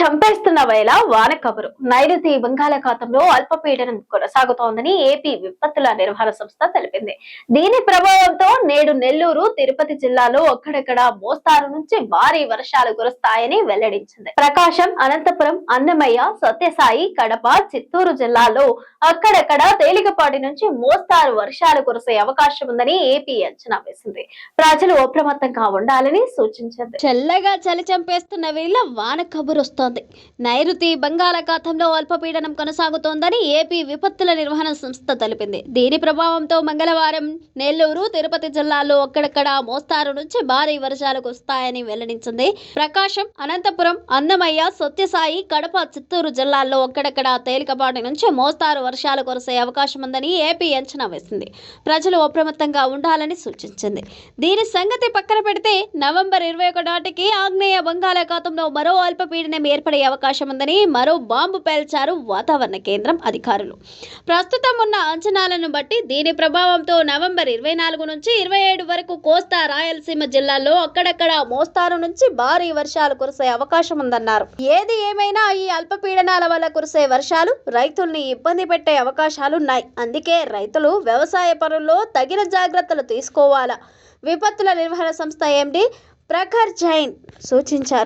చంపేస్తున్న వేళ వాన కబురు. నైరుతి బంగాళాఖాతంలో అల్పపీడనం కొనసాగుతోందని ఏపీ విపత్తుల నిర్వహణ సంస్థ తెలిపింది. దీని ప్రభావంతో నేడు నెల్లూరు తిరుపతి జిల్లాలో అక్కడక్కడ మోస్తారు నుంచి భారీ వర్షాలు కురుస్తాయని వెల్లడించింది. ప్రకాశం అనంతపురం అన్నమయ్య సత్యసాయి కడప చిత్తూరు జిల్లాలో అక్కడక్కడ తేలికపాటి నుంచి మోస్తారు వర్షాలు కురిసే అవకాశం ఉందని ఏపీ అంచనా వేసింది. ప్రజలు అప్రమత్తంగా ఉండాలని సూచించింది. చల్లగా చలి చంపేస్తున్న వేళ వాన కబురొస్తోంది నైరుతి బంగాళాఖాతంలో అల్పపీడనం కొనసాగుతోందని ఏపీ విపత్తుల నిర్వహణ సంస్థ తెలిపింది. దీని ప్రభావంతో మంగళవారం నెల్లూరు తిరుపతి జిల్లాల్లో అక్కడక్కడ మోస్తారు నుంచి భారీ వర్షాలు కురుస్తాయని వెల్లడించింది. ప్రకాశం అనంతపురం అన్నమయ్య సత్యసాయి కడప చిత్తూరు జిల్లాల్లో అక్కడక్కడ తేలికపాటి నుంచి మోస్తారు వర్షాలు కురిసే అవకాశం ఉందని ఏపీ అంచనా వేసింది. ప్రజలు అప్రమత్తంగా ఉండాలని సూచించింది. దీని సంగతి పక్కన పెడితే నవంబర్ ఇరవై ఒకటి నాటికి ఆగ్నేయ బంగాళాఖాతంలో మరో అల్పపీడనం ఏర్పడే అవకాశం ఉందని మరో బాంబు పేల్చారు వాతావరణ కేంద్రం అధికారులు. ప్రస్తుతం ఉన్న అంచనాలను బట్టి దీని ప్రభావంతో నవంబర్ ఇరవై నాలుగు నుంచి ఇరవై ఏడు వరకు కోస్తా రాయలసీమ జిల్లాల్లో అక్కడక్కడ మోస్తారు నుంచి భారీ వర్షాలు కురిసే అవకాశం ఉందన్నారు. ఏది ఏమైనా ఈ అల్పపీడనాల వల్ల కురిసే వర్షాలు రైతుల్ని ఇబ్బంది పెట్టే అవకాశాలున్నాయి అందుకే రైతులు వ్యవసాయ పనుల్లో తగిన జాగ్రత్తలు తీసుకోవాలా. విపత్తుల నిర్వహణ సంస్థ ఎండి ప్రఖర్ జైన్ సూచించారు.